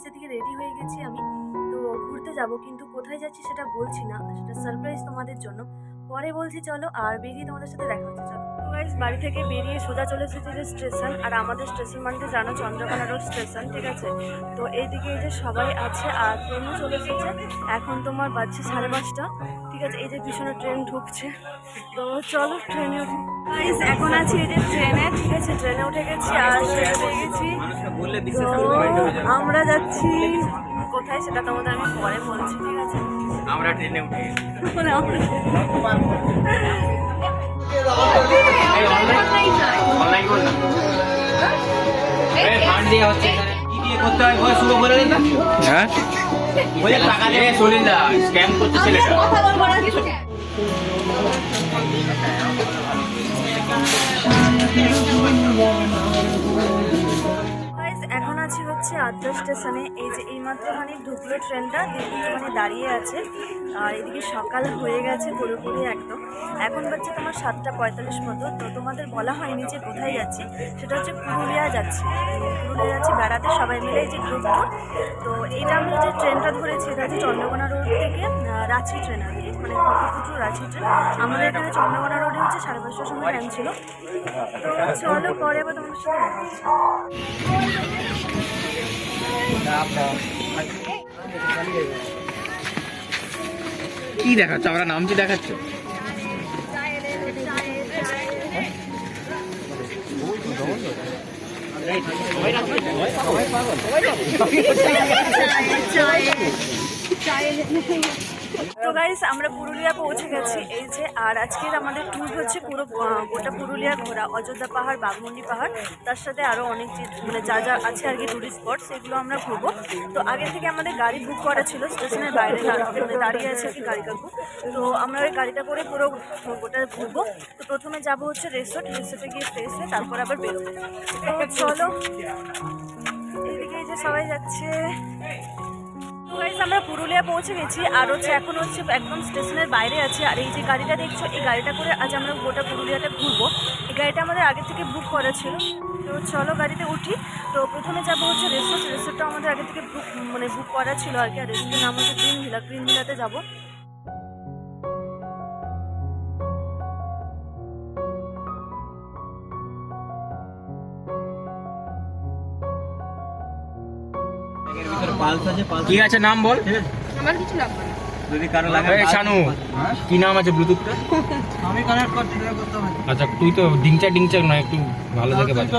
Guys এদিকে ready হয়ে গেছি আমি। তো ঘুরতে যাব, কিন্তু কোথায় যাচ্ছি সেটা বলছি না, সেটা সারপ্রাইজ তোমাদের জন্য। পরে বলছি চলো, আর বেরিয়ে তোমাদের সাথে দেখা হচ্ছে, চলো। গাইজ বাড়ি থেকে বেরিয়ে সোজা চলে এসেছি যে স্টেশন আর আমাদের স্টেশন মানে জানো চন্দ্রকোনা রোড স্টেশন ঠিক আছে? তো এইদিকে এই যে সবাই আছে, আর ট্রেনও চলে এসেছে। এখন তোমার বাজছে সাড়ে পাঁচটা, ঠিক আছে? এই যে পিছনে ট্রেন ঢুকছে। তো চলো ট্রেনে এখন আছি এই যে ট্রেনে ঠিক আছে? ট্রেনে উঠে গেছি আর উঠে গেছি। তো আমরা যাচ্ছি কোথায় সেটা তোমাদের আমি পরে বলছি ঠিক আছে? আমরা ট্রেনে উঠে মানে হয়? হ্যাঁ? টাকা দিয়ে সলিন দা স্ক্যাম করছে ছেলেটা। 沙 哑 স্টেশনে। এই যে এইমাত্র মানে ঢুকলো ট্রেনটা মানে দাঁড়িয়ে আছে। আর এদিকে সকাল হয়ে গেছে পুরোপুরি একদম। এখন বাজছে তোমার সাতটা পঁয়তাল্লিশ মতো। তো তোমাদের বলা হয়নি যে কোথায় যাচ্ছি। সেটা হচ্ছে পুরুলিয়া যাচ্ছি। পুরুলিয়া যাচ্ছি বেড়াতে। সবাই মিলে যে গ্রুপ তো এটা আমরা যে ট্রেনটা ধরেছি, এটা হচ্ছে চন্দ্রকোনা রোড থেকে রাঁচি ট্রেন আর কি। মানে খড়গপুর রাঁচি ট্রেন আমাদের এখানে চন্দ্রকোনা রোডে হচ্ছে সাড়ে পাঁচটার সময় ট্রেন ছিল। তো চলো পরে আবার তোমার সাথে হচ্ছে। কি দেখাচ্ছ? আমরা নামছি দেখাচ্ছ? তো গাইস আমরা পুরুলিয়া পৌঁছে গেছি। এই যে, আর আজকের আমাদের ট্যুর হচ্ছে পুরো গোটা পুরুলিয়া ঘোরা। অযোধ্যা পাহাড়, বাঘমুন্ডি পাহাড়, তার সাথে আরও অনেক যে- মানে যা যা আছে আর কি ট্যুরিস্ট স্পট সেগুলো আমরা ঘুরবো। তো আগে থেকে আমাদের গাড়ি বুক করা ছিল, স্টেশনের বাইরে মানে দাঁড়িয়ে আছে আর কি গাড়ি কাকু তো আমরা ওই গাড়িটা করে পুরো গোটা ঘুরবো। তো প্রথমে যাব হচ্ছে রেসর্ট রেসর্টে গিয়ে ফ্রেশ তারপর আবার বেরোবো। তো চলো এইদিকে এই যে সবাই যাচ্ছে। আমরা পুরুলিয়া পৌঁছে গেছি আর হচ্ছে এখন হচ্ছে একদম স্টেশনের বাইরে আছে। আর এই যে গাড়িটা দেখছ, এই গাড়িটা করে আজ আমরা গোটা পুরুলিয়াটা ঘুরবো। এই গাড়িটা আমাদের আগে থেকে বুক করা ছিল। তো চলো গাড়িতে উঠি। তো প্রথমে যাব হচ্ছে রেস্টুরেন্ট রেস্টুরেন্টটা আমাদের আগে থেকে বুক মানে বুক করা ছিল আর কি। আর রেস্টুরেন্ট নাম হচ্ছে গ্রিন ভিলা গ্রিন ভিলাতে যাব। কি আছে নাম বল? যদি কারও লাগে শানু কি নাম আছে ব্লুটুথটা আমি কানেক্ট করতে হবে আচ্ছা তুই তো ডিংচা ডিংচা নয় একটু ভালো থেকে বাজা।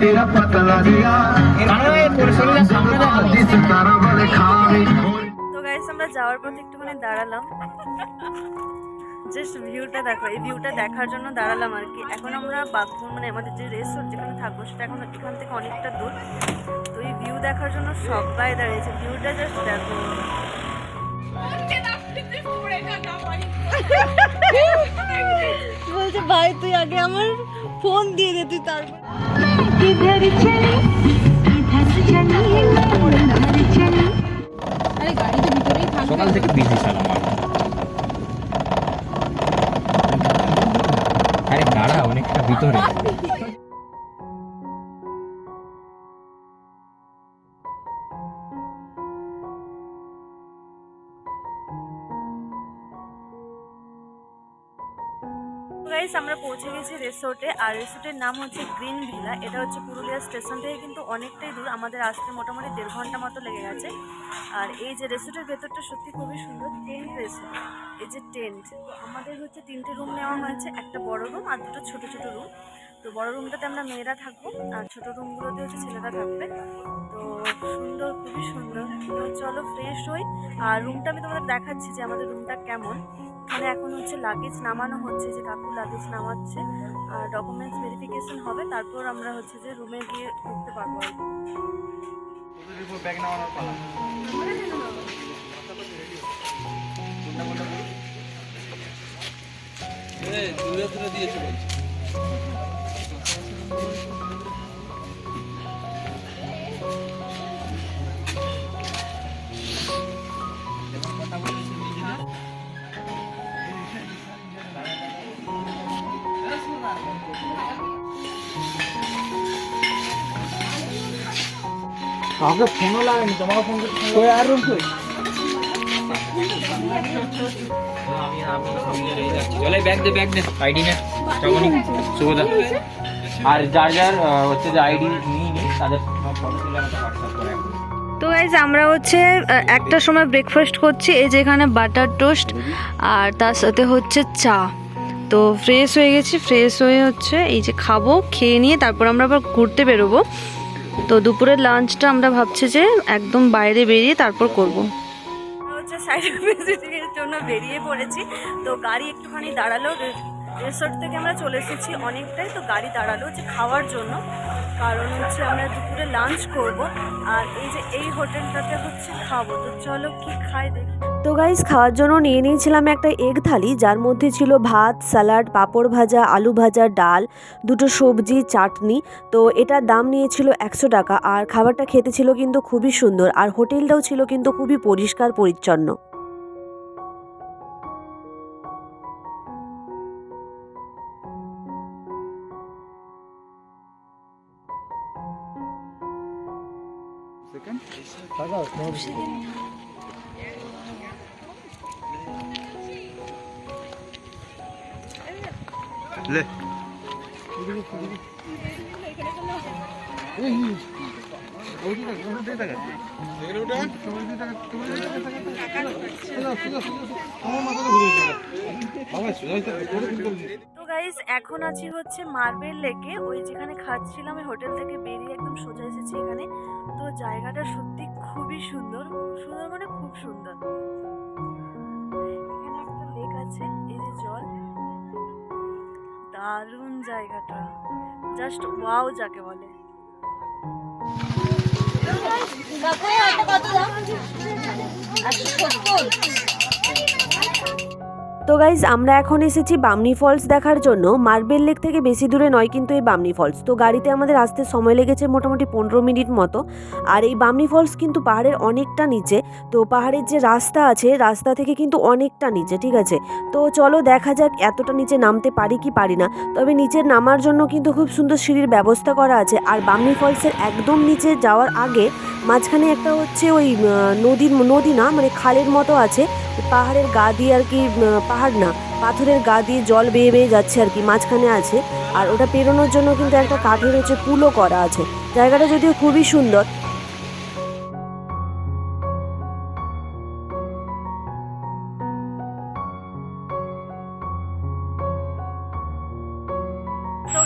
तेरा पतला दिया তো গাইস আমরা যাওয়ার পথে একটুখানি দাঁড়ালাম। জাস্ট ভিউটা দেখো এই ভিউটা দেখার জন্য দাঁড়ালাম আর কি। এখন আমরা বাথরুম মানে আমাদের যে রেসোর্ট যেখানে থাকব সেটা এখন এখান থেকে অনেকটা দূর। তো এই ভিউ দেখার জন্য সবাই দাঁড়িয়েছে। ভিউটা জাস্ট দেখো। বলছে ভাই তুই আগে আমার ফোন দিয়ে দে তুই তারপর किधर चले इधर चले उधर चले আরে গাড়ি তো ভিতরেই থাকবে সকাল থেকে বিজি সালাম আরে দাঁড়া অনেকটা ভিতরে গাইস আমরা পৌঁছে গেছি রিসোর্টে আর রিসোর্টের নাম হচ্ছে গ্রিন ভিলা এটা হচ্ছে পুরুলিয়া স্টেশন থেকে কিন্তু অনেকটাই দূর। আমাদের আসতে মোটামুটি দেড় ঘণ্টা মতো লেগে গেছে। আর এই যে রিসোর্টের ভেতরটা সত্যি খুবই সুন্দর। টেন্ট রয়েছে এই যে টেন্ট আমাদের হচ্ছে তিনটে রুম নেওয়া হয়েছে। একটা বড় রুম আর দুটো ছোট ছোট রুম তো বড় রুমটাতে আমরা মেয়েরা থাকব আর ছোট রুমগুলোতে হচ্ছে ছেলেরা থাকবে। তো সুন্দর, খুবই সুন্দর। চলো ফ্রেশ হই। আর রুমটা আমি তোমাদের দেখাচ্ছি যে আমাদের রুমটা কেমন। এখানে এখন হচ্ছে লাগেজ নামানো হচ্ছে যে কাকু লাগেজ নামাচ্ছে আর ডকুমেন্টস ভেরিফিকেশন হবে তারপর আমরা হচ্ছে যে রুমে গিয়ে ঢুকতে পারব আর কি। দূরে দূরে দিয়েছে বলছি। কাউকে ফোনও লাগেনি তোমাকে ফোন করতে আর রুম কই? আর যার যার হচ্ছে যে আইডি নিয়ে নি তাদের তো গাইজ আমরা হচ্ছে আহ, একটার সময় ব্রেকফাস্ট করছি এই যে এখানে বাটার টোস্ট আর তার সাথে হচ্ছে চা। তো ফ্রেশ হয়ে গেছি ফ্রেশ হয়ে হচ্ছে এই যে খাব, খেয়ে নিয়ে তারপর আমরা আবার ঘুরতে বেরোবো। তো দুপুরের লাঞ্চটা আমরা ভাবছি যে একদম বাইরে বেরিয়ে তারপর করব। সাইড জন্য বেরিয়ে পড়েছি। তো গাড়ি একটুখানি দাঁড়াল রিসোর্ট থেকে আমরা চলে এসেছি অনেকটাই। তো গাড়ি দাঁড়াল যে খাওয়ার জন্য। কারণ হচ্ছে আমরা দুপুরে লাঞ্চ করব, আর এই যে এই হোটেলটাতে হচ্ছে খাব। তো চলো কি খাই দেখি। তো গাইস খাওয়ার জন্য নিয়ে নিয়েছিলাম একটা এগ থালি, যার মধ্যে ছিল ভাত স্যালাড পাঁপড় ভাজা, আলু ভাজা, ডাল, দুটো সবজি, চাটনি। তো এটার দাম নিয়েছিল একশো টাকা, আর খাবারটা খেতে ছিল কিন্তু খুবই সুন্দর, আর হোটেলটাও ছিল কিন্তু খুবই পরিষ্কার পরিচ্ছন্ন। Sakın. Kanka ne olmuş? Le. Yürü git, yürü git. তো গাইস এখন আছি হচ্ছে মার্বেল লেকে ওই যেখানে খাচ্ছিলাম, ওই হোটেল থেকে বেরিয়ে একদম সোজা এসেছি এখানে। তো জায়গাটা সত্যি খুবই সুন্দর। সুন্দর মানে খুব সুন্দর। লেক আছে, এই যে জল। দারুণ জায়গাটা। জাস্ট ওয়াও যাকে বলে। কত দাম? আর তো গাইজ আমরা এখন এসেছি বামনি ফলস দেখার জন্য। মার্বেল লেক থেকে বেশি দূরে নয় কিন্তু এই বামনি ফলস তো গাড়িতে আমাদের আসতে সময় লেগেছে মোটামুটি পনেরো মিনিট মতো। আর এই বামনি ফলস কিন্তু পাহাড়ের অনেকটা নিচে। তো পাহাড়ের যে রাস্তা আছে, রাস্তা থেকে কিন্তু অনেকটা নিচে, ঠিক আছে? তো চলো দেখা যাক এতটা নিচে নামতে পারি কি পারি না। তবে নিচে নামার জন্য কিন্তু খুব সুন্দর সিঁড়ির ব্যবস্থা করা আছে। আর বামনি ফলসের একদম নিচে যাওয়ার আগে মাঝখানে একটা হচ্ছে ওই নদীর নদী না মানে খালের মতো আছে। পাহাড়ের গা দিয়ে আর কি পাহাড় না, পাথরের গা দিয়ে জল বেয়ে বেয়ে যাচ্ছে আর কি, মাঝখানে আছে। আর ওটা পেরোনোর জন্য কিন্তু একটা কাঠের হচ্ছে পুলও করা আছে। জায়গাটা যদিও খুবই সুন্দর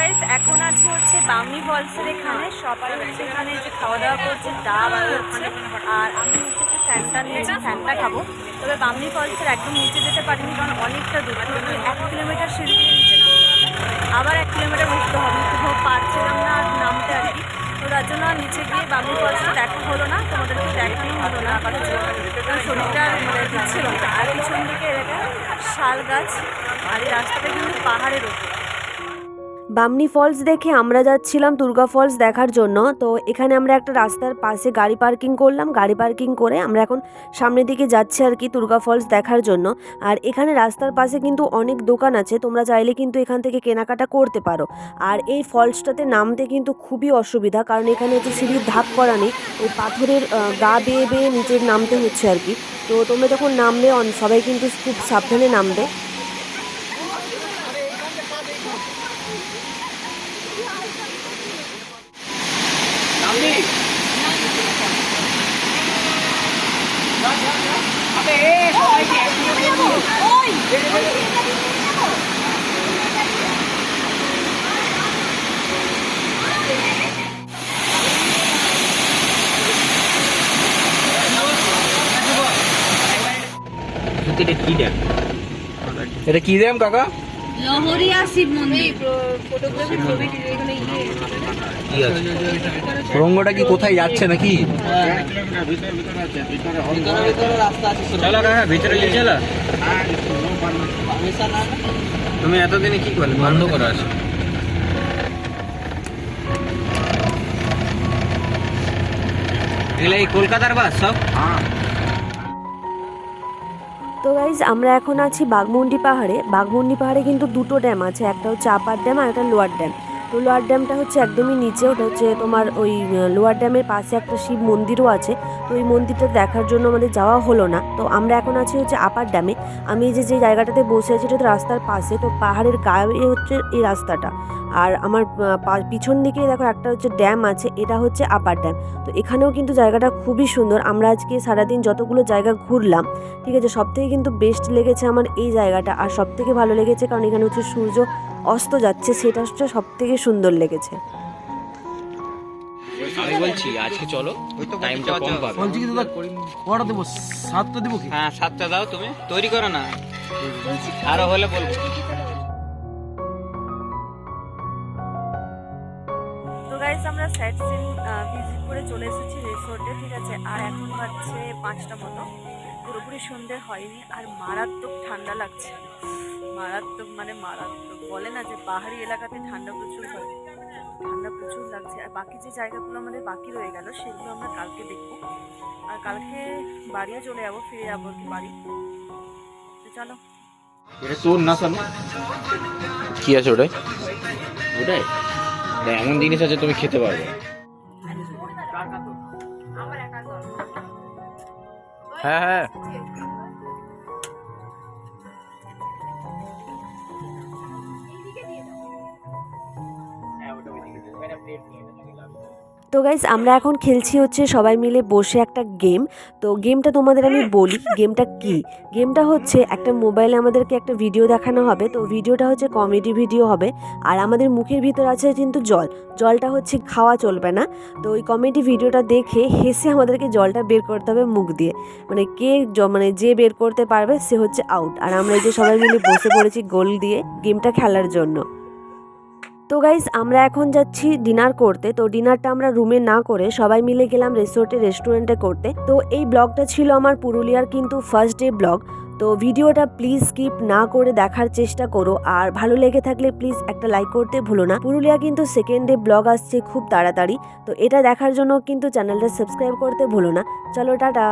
গাইস, এখন আছি হচ্ছে বামনি ফলসের এখানে। সবাই হচ্ছে এখানে যে খাওয়া দাওয়া করছে আর হচ্ছে। আর আমি হচ্ছে একটু ফ্যানটা নিয়েছি ফ্যানটা খাব। তবে বামনি ফলসের একদম নিচে যেতে পারিনি, কারণ অনেকটা দূর। এক কিলোমিটার সিঁড়ি দিয়ে নিচে আবার এক কিলোমিটার উঠতে হবে, তো পারছিলাম না আর নামতে আর কি। তো তার জন্য নিচে গিয়ে বামনি ফলসটা দেখা হলো না, তোমাদেরকে দেখানো হলো না। আপাতত শরীরটা মানে দিচ্ছিল আর পিছন দিকে এলাকায় শাল গাছ। আর এই রাস্তাটা কিন্তু পাহাড়ের ওপর বামনি ফলস দেখে আমরা যাচ্ছিলাম দুর্গা ফলস দেখার জন্য। তো এখানে আমরা একটা রাস্তার পাশে গাড়ি পার্কিং করলাম। গাড়ি পার্কিং করে আমরা এখন সামনের দিকে যাচ্ছি আর কি দুর্গা ফলস দেখার জন্য। আর এখানে রাস্তার পাশে কিন্তু অনেক দোকান আছে। তোমরা চাইলে কিন্তু এখান থেকে কেনাকাটা করতে পারো। আর এই ফলসটাতে নামতে কিন্তু খুবই অসুবিধা, কারণ এখানে হচ্ছে সিঁড়ির ধাপ করা নেই, ওই পাথরের গা বেয়ে বেয়ে নিচে নামতে হচ্ছে আর কি। তো তোমরা যখন নামবে সবাই কিন্তু খুব সাবধানে নামবে। এটা কি ড্যাম এটা কি ড্যাম কাকা? লহরিয়া শিব মন্দির। ফটোগ্রাফি ছবি এখানে ইয়ে কি আছে? সুরঙ্গটা কি কোথায় যাচ্ছে নাকি? ভিতরে ভিতরে রাস্তা আছে চলো কাকা ভিতরে নিয়ে চলো। পারমিশন না তুমি এতদিনে কি করলে? বন্ধ করা আছে এগুলো এই কলকাতার বাস সব? তো গাইজ আমরা এখন আছি বাঘমুন্ডি পাহাড়ে। বাঘমুন্ডি পাহাড়ে কিন্তু দুটো ড্যাম আছে একটা হচ্ছে আপার ড্যাম আর একটা লোয়ার ড্যাম তো লোয়ার ড্যামটা হচ্ছে একদমই নিচে, ওটা হচ্ছে তোমার ওই লোয়ার ড্যামের পাশে একটা শিব মন্দিরও আছে। তো ওই মন্দিরটা দেখার জন্য আমাদের যাওয়া হলো না। তো আমরা এখন আছি হচ্ছে আপার ড্যামে। আমি যে যে জায়গাটাতে বসে আছি তো রাস্তার পাশে। তো পাহাড়ের গায়ে হচ্ছে এই রাস্তাটা। আর আমার পিছন দিকে দেখো একটা হচ্ছে ড্যাম আছে, এটা হচ্ছে আপার ড্যাম। তো এখানেও কিন্তু জায়গাটা খুবই সুন্দর। আমরা আজকে সারাদিন যতগুলো জায়গা ঘুরলাম, ঠিক আছে সব থেকে কিন্তু বেস্ট লেগেছে আমার এই জায়গাটা। আর সব থেকে ভালো লেগেছে কারণ এখানে হচ্ছে সূর্য অস্ত যাচ্ছে সেটা হচ্ছে সব থেকে সুন্দর লেগেছে। আমি বলছি আজকে চলো টাইমটা কম পাবে। বলছি কি দাদা কটা দেবো? সাতটা দেবো কি? হ্যাঁ সাতটা দাও তুমি। তৈরি করো না। আরও হলে বলব। আমরা সাইট সিন ভিজিট করে চলে এসেছি রিসোর্টে ঠিক আছে? আর এখন বাজছে পাঁচটা মতো। পুরোপুরি সন্ধে হয়নি আর মারাত্মক ঠান্ডা লাগছে। মারাত্মক মানে মারাত্মক। বলে না যে পাহাড়ি এলাকাতে ঠান্ডা প্রচুর হয়? ঠান্ডা প্রচুর লাগছে। আর বাকি যে জায়গাগুলো আমাদের বাকি রয়ে গেল সেগুলো আমরা কালকে দেখব। আর কালকে বাড়িও চলে যাব ফিরে যাব আর কি বাড়ি। তো চলো। এটা তোর না কি আছে ওটাই ওটাই এমন জিনিস আছে তুমি খেতে পারবে। হ্যাঁ হ্যাঁ। তো গাইজ আমরা এখন খেলছি হচ্ছে সবাই মিলে বসে একটা গেম তো গেমটা তোমাদের আমি বলি গেমটা কি? গেমটা হচ্ছে একটা মোবাইলে আমাদেরকে একটা ভিডিও দেখানো হবে। তো ভিডিওটা হচ্ছে কমেডি ভিডিও হবে। আর আমাদের মুখের ভিতর আছে কিন্তু জল। জলটা হচ্ছে খাওয়া চলবে না। তো ওই কমেডি ভিডিওটা দেখে হেসে আমাদেরকে জলটা বের করতে হবে মুখ দিয়ে। মানে কে মানে যে বের করতে পারবে সে হচ্ছে আউট আর আমরা এই যে সবাই মিলে বসে পড়েছি গোল দিয়ে গেমটা খেলার জন্য। তো গাইজ আমরা এখন যাচ্ছি ডিনার করতে। তো ডিনারটা আমরা রুমে না করে সবাই মিলে গেলাম রিসোর্টে রেস্টুরেন্টে করতে। তো এই ব্লগটা ছিল আমার পুরুলিয়ার কিন্তু ফার্স্ট ডে ব্লগ। তো ভিডিওটা প্লিজ স্কিপ না করে দেখার চেষ্টা করো। আর ভালো লেগে থাকলে প্লিজ একটা লাইক করতে ভুলো না। পুরুলিয়া কিন্তু সেকেন্ড ডে ব্লগ আসছে খুব তাড়াতাড়ি। তো এটা দেখার জন্য কিন্তু চ্যানেলটা সাবস্ক্রাইব করতে ভুলো না। চলো, টাটা!